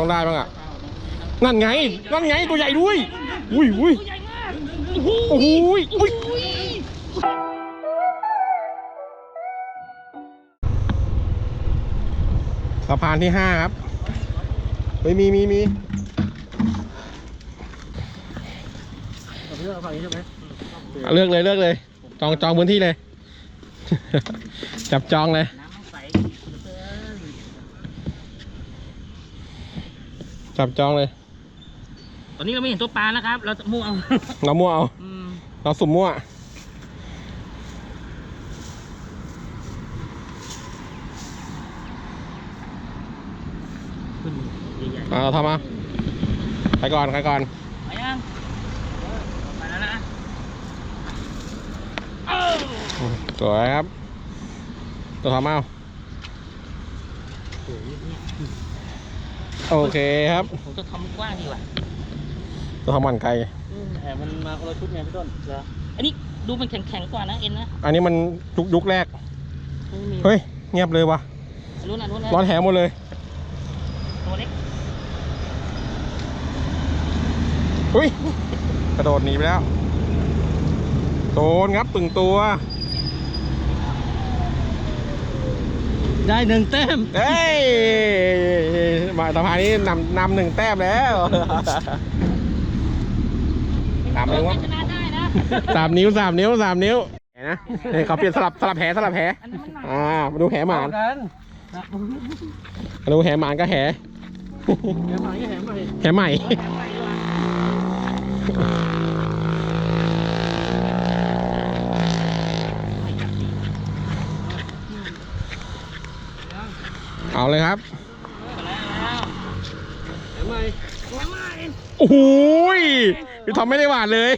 ต้องได้บ้างอะ นั่นไง นั่นไงตัวใหญ่ด้วย อุ้ยอุ้ยโอ้โหอุ้ยสะพานที่ห้าครับ เฮ้ยมีมีมีเอาเรื่องเอาฝั่งนี้ใช่ไหมเลือกเลยเลือกเลย จองจองพื้นที่เลย จับจองเลย น้ำมันใส จับจองเลย ตอนนี้เราไม่เห็นตัวปลานะครับ เราจะมุ่งเอาเรามั่วเอาอืมเราสุ่มมั่วขึ้นใหญ่เอาเราทำมาไปก่อนไปก่อนๆไปยังไปแล้วนะเอ้าสวยครับตัวทำเอา โอเคครับผมจะทำกว้างดีกว่าตัวทำมันไกลแหมมันมาคนละชุดไงพี่ต้นเหรออันนี้ดูมันแข็งๆกว่านะเอ็นนะอันนี้มันยุคยุคแรก ไม่มีเฮ้ย เงียบเลยว่ะรู้นะรู้นะร้อนแหหมดเลย ตัวเล็กอุ้ย กระโดดหนีไปแล้ว โดนครับตึงตัว ได้หนึ่งแต้มเฮ้ยมาสะพานนี้นำนำหนึ่งแต้มแล้วสามนิ้ววะชนะได้นะสามนิ้วสามนิ้วสามนิ้วเห็นนะนี่เขาเปลี่ยนสลับสลับแผลสลับแผลอันนั้นมันหนักอ่ามาดูแผลหมานเท่กันมาดูแผลหมานก็แผลแหมหมาแหมไปแผลใหม่ เอาเลยครับโอ้โหพี่ทอมไม่ได้หวานเลย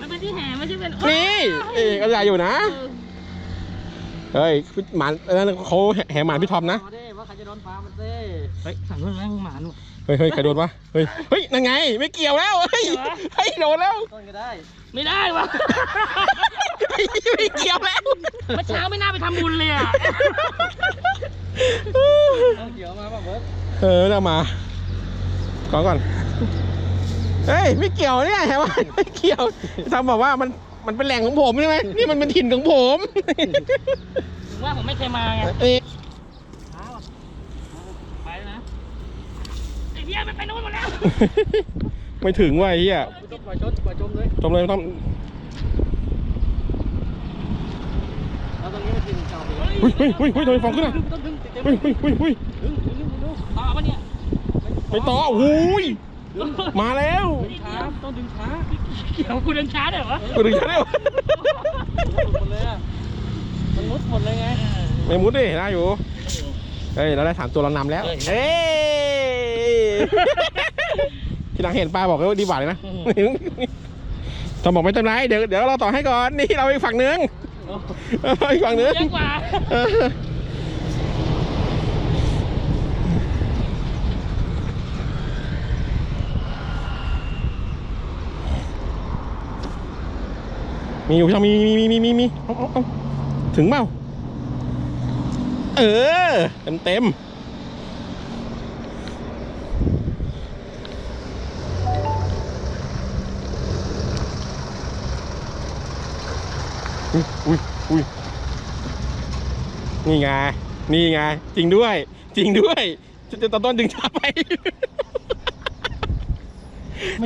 มันเป็นที่แหไม่ใช่เป็นนี่เอ้ยก็ใหญ่อยู่นะ เฮ้ยหมานนนั้นเขาแหหมานพี่ทอมนะเด้ว่าใครจะโดนปลามันเด้เฮ้ยสั่งนู่นแม่งหมานเฮ้ยเฮ้ยใครโดนวะ เฮ้ย เฮ้ย นั่นไง ไม่เกี่ยวแล้ว เฮ้ย เฮ้ย โดนแล้วต้นก็ได้ ไม่ได้วะ ไม่เกี่ยวแล้วเมื่อเช้าไม่น่าไปทำบุญเลยอะเอาเกี่ยวมาป่ะเบิร์ดเออไม่ต้องมาก่อนก่อนเฮ้ยไม่เกี่ยวเนี่ยเห็นไหมไม่เกี่ยวทำบอกว่ามันมันเป็นแหล่งของผมใช่ไหมนี่มันเป็นถิ่นของผมถึงว่าผมไม่เคยมาไงเอ้ยไปแล้วนะไอ้เหี้ยมันไปนู่นหมดแล้วไม่ถึงว่ะไอ้เหี้ยพี่ต้นปล่อยชดปล่อยจมเลยจมเลยไม่ต้อง เอาตรงนี้มากินเก่าเลย เฮ้ยเฮ้ยเฮ้ยเฮ้ยทำไมฟองขึ้นอะเต็มเฮ้ยเฮ้ยเฮ้ยเฮ้ยต่อปะเนี่ยไปต่อโอ้ยมาแล้วช้าต้นดึงช้าเดี๋ยวคุณเดินช้าเดี๋ยววะกูถึงชั้นแล้วหมดเลยอะมันมุดหมดเลยไงไม่มุดดิได้อยู่เฮ้ยเราได้ถามตัวเรานำแล้วเฮ้ยทีหลังเห็นปลาบอกเลยว่าดีกว่าเลยนะตอมบอกไม่เป็นไรเดี๋ยวเดี๋ยวเราต่อให้ก่อนนี่เราอีกฝั่งนึง อออีกฝั่งนึงเยอะกว่าเออมีอยู่ช่างมีมีมีมีมีมีเอาเอาเอาถึงเปล่าเออ เต็มเต็ม อุ้ยอุ้ยอุ้ยนี่ไง นี่ไง จริงด้วย จริงด้วยจะจะตาต้นดึงช้าไป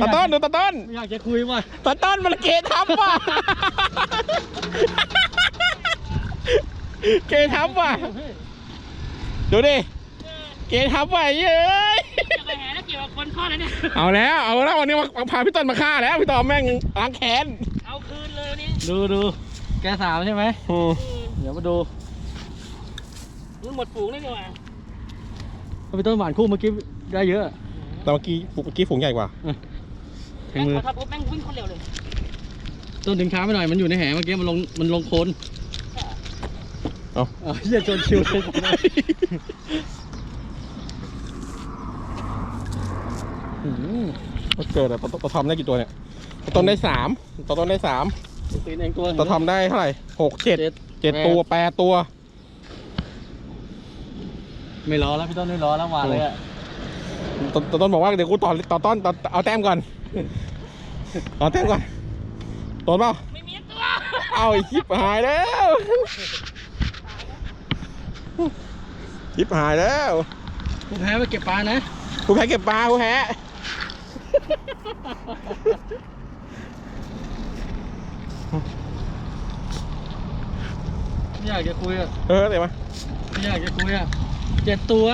ตาต้นดูตาต้นไม่อยากจะคุยว่ะตาต้นมันเกทับว่ะ เกทับว่ะ ดูดิ เกทับว่ะเย้ยจะไปแหแล้วเกี่ยวกับคนทอดแล้วเนี่ยเอาแล้ว เอาแล้ววันนี้มาพาพี่ต้นมาฆ่าแล้ว พี่ต้นแม่งล้างแค้น เอาคืนเลยวันนี้ดูดู แกสาวใช่ไหมอืมเดี๋ยวมาดูมึงหมดฝูงเลยดีกว่าเอาไปต้นหวานคู่เมื่อกี้ได้เยอะแต่เมื่อกี้เมื่อกี้ฝูงใหญ่กว่าแทงมือแม่งพอทับปุ๊บแม่งวิ่งคนเร็วเลยต้นดึงช้าไปหน่อยมันอยู่ในแหเมื่อกี้มันลงมันลงโคลนเอาเอาเฮียจนชิวเลยอืมมันเกิดอะตัวตัวทอมได้กี่ตัวเนี่ยตัวต้นได้สามตัวต้นได้สาม ตีนเองตัวตัวทอมได้เท่าไหร่หกเจ็ดเจ็ดเจ็ดตัวแปดตัว ไม่รอแล้วพี่ต้นไม่รอแล้วหวานเลยอะตตต้นบอกว่าเดี๋ยวกูต่อต่อต้นต่อเอาแต้มก่อนเอาแต้มก่อนต้นเปล่าไม่มีตัวเอาไอ้คลิปหายแล้วคลิปหายแล้วกูแพ้ไปเก็บปลานะกูแพ้เก็บปลากูแพ้ ไม่อยากจะคุยอะเออเดี๋ยวมาไม่อยากจะคุยอะเจ็ดตัว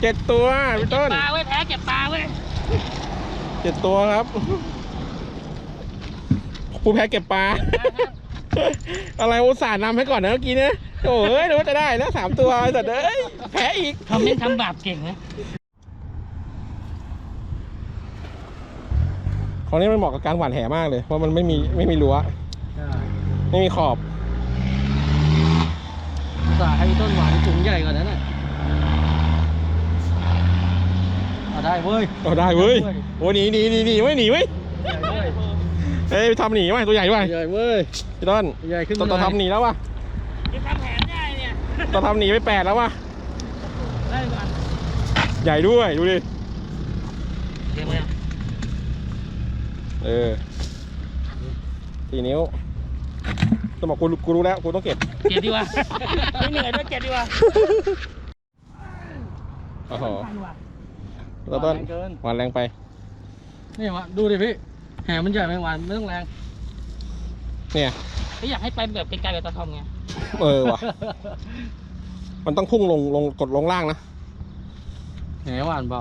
เจ็ดตัวพี่ต้นปลาเว้ยแพ้เก็บปลาเว้ยเจ็ดตัวครับกูแพ้เก็บปลาอะไรอุตส่าห์นำให้ก่อนนะเมื่อกี้เนี่ยโอ้ยนึกว่าจะได้แล้วสามตัวไอ้สัตว์เอ้ยแพ้อีกทำเล่นทำบาปเก่งนะของนี้มันเหมาะกับการหว่านแหมากเลยเพราะมันไม่มีไม่มีรั้วไม่มีขอบ สาให้ต้นหวานถุงใหญ่กว่านั้นอะเอาได้เว้ยเอาได้เว้ยโอ้หนีหนีหนีหนีไม่หนีเว้ยใหญ่เว้ยเอ้ยทำหนีไว้ตัวใหญ่ด้วยใหญ่เว้ย พี่ต้นใหญ่ขึ้นตัวมาตัวทำหนีแล้ววะจะทำแผนได้เนี่ย ตัวทำหนีไปแปดแล้ววะได้ก่อนใหญ่ด้วยดูดิเดี๋ยวมาเออสี่นิ้ว ต้องบอกกูกูรู้แล้วกูต้องเก็บเก็บดีกว่าไม่เหนื่อยด้วยเก็บดีกว่าโอ้โหทันว่ะตัวต้นเกินหวานแรงไป นี่วะดูดิพี่แหมันใหญ่ไม่หวานไม่ต้องแรงเนี่ยก็อยากให้ไปแบบไกลๆแบบตะทอมไงเออว่ะมันต้องพุ่งลงลงกดลงล่างนะแหหวานเบา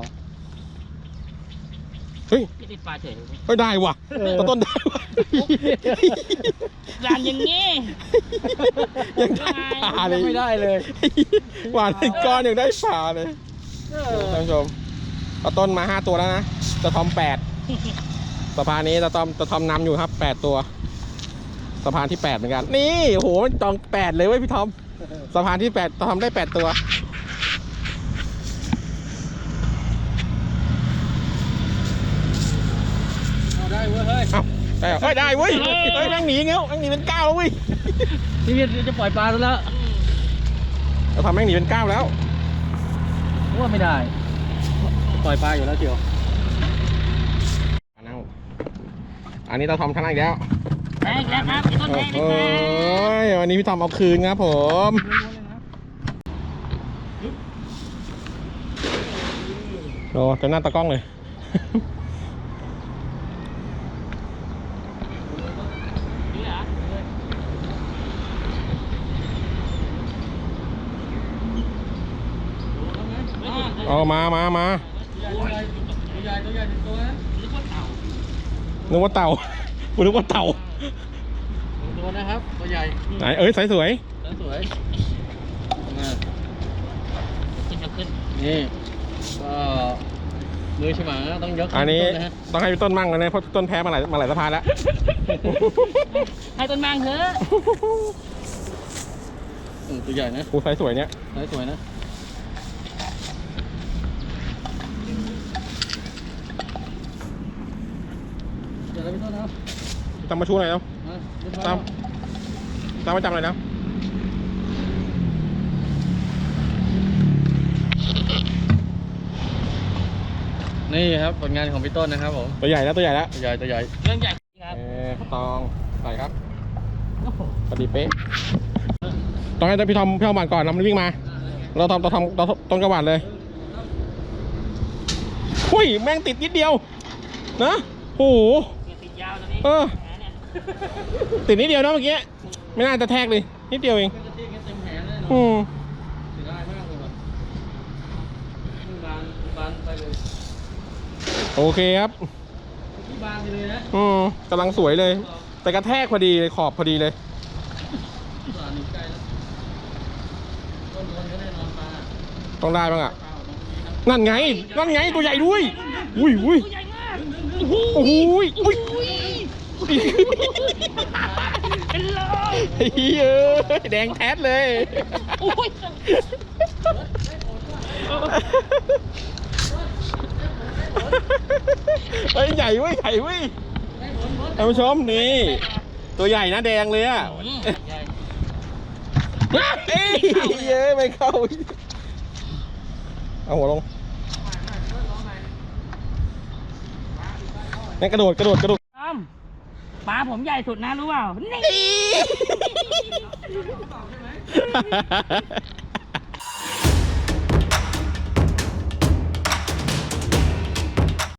เฮ้ยไม่ติดปลาเฉยเลยเฮ้ยได้ว่ะเออตัวต้นได้ว่ะร้านอย่างงี้ยังได้ปลาเลยไม่ได้เลยหวานเป็นก้อนยังได้ปลาเลยเอท่านผู้ชมตะต้นมาห้าตัวแล้วนะตะทอมแปดสะพานนี้ตะทอมตะทอมนำอยู่ครับแปดตัวสะพานที่แปดเหมือนกัน นี่โอ้โหมันจองแปดเลยเว้ยพี่ทอมสะพานที่แปดตะทอมได้แปดตัว เอาได้เว้ยเฮ้ย เอ้า ได้เหรอเฮ้ยได้เว้ยเฮ้ยนั่งหนีเงี้ยนั่งหนีเป็นเก้าแล้วเว้ยนี่พี่จะปล่อยปลาซะแล้วตะทอมแม่งหนีเป็นเก้าแล้วว่าไม่ได้ ปล่อยปลาอยู่แล้วเจียวนั่งอันนี้ตะทอมชนะอีกแล้วแพ้อีกแล้วครับไอ้ต้นโอ้แพ้โหเลยครับวันนี้พี่ทอมเอาคืนครับผมโอ้เต็มหน้าตะกล้องเลย นี่เหรอ เอามามามาตัวใหญ่ตัวใหญ่ตัวใหญ่ตัวนะนึกว่าเต่านึกว่าเต่ากูนึกว่าเต่าตัวนะครับ ตัวใหญ่ไหนเอ้ยสายสวยสวยมาขึ้นจะขึ้นนี่ก็มือฉมังต้องยกอันนี้ต้นะฮะต้องให้พี่ต้นมั่งเลยนะเพราะต้นแพ้มาหลายมาหลายสะพานแล้วให้ต้นมางเถอะอืมตัวใหญ่นะกูสายสวยเนี่ยสวยสวยนะ ตามมาชูหน่อยแล้วมาเรียบร้อยตามตามมาจำหน่อยนะนี่ครับผลงานของพี่ต้นนะครับผมตัวใหญ่แล้วตัวใหญ่แล้วตัวใหญ่ตัวใหญ่เรื่องใหญ่ครับเออตองใส่ครับโอ้โหพอดีเป๊ะต้องให้พี่ทอมพี่ทอมหวานก่อนแล้วมันวิ่งมา เราทำเราทำเราต้นกระหวานเลยหุ้ยแม่งติดนิดเดียว นะโอ้โหเนี่ยติดยาวตอนนี้เออแผลเนี่ย ติดนิดเดียวนะเมื่อกี้ ไม่น่าจะแทกเลย นิดเดียวเองเป็นกระที่เต็มแผงเลยอืมเสียดายมากเลยว่ะบานบานไปเลยโอเคครับที่บานไปเลยนะอืมกำลังสวยเลย แต่กระแทกพอดีเลยขอบพอดีเลยบานอยู่ใกล้แล้วต้นคนก็ได้นอนปลาต้องได้บ้างอะปลาออกมาดีครับนั่นไง นั่นไงตัวใหญ่ด้วย อุ้ยอุ้ยตัวใหญ่มากโอ้โหอุ้ยอุ้ย เป็นโลเฮ้ยเอ้ยแดงแท้เลยโอ้ยเฮ้ยใหญ่เว้ยใหญ่เว้ยท่านผู้ชมนี่ตัวใหญ่นะแดงเลยอะเอ้ยเย้ไม่เข้า เอาหัวลงงั้นกระโดดกระโดดกระโดดต้อม ปลาผมใหญ่สุดนะรู้เปล่า นี่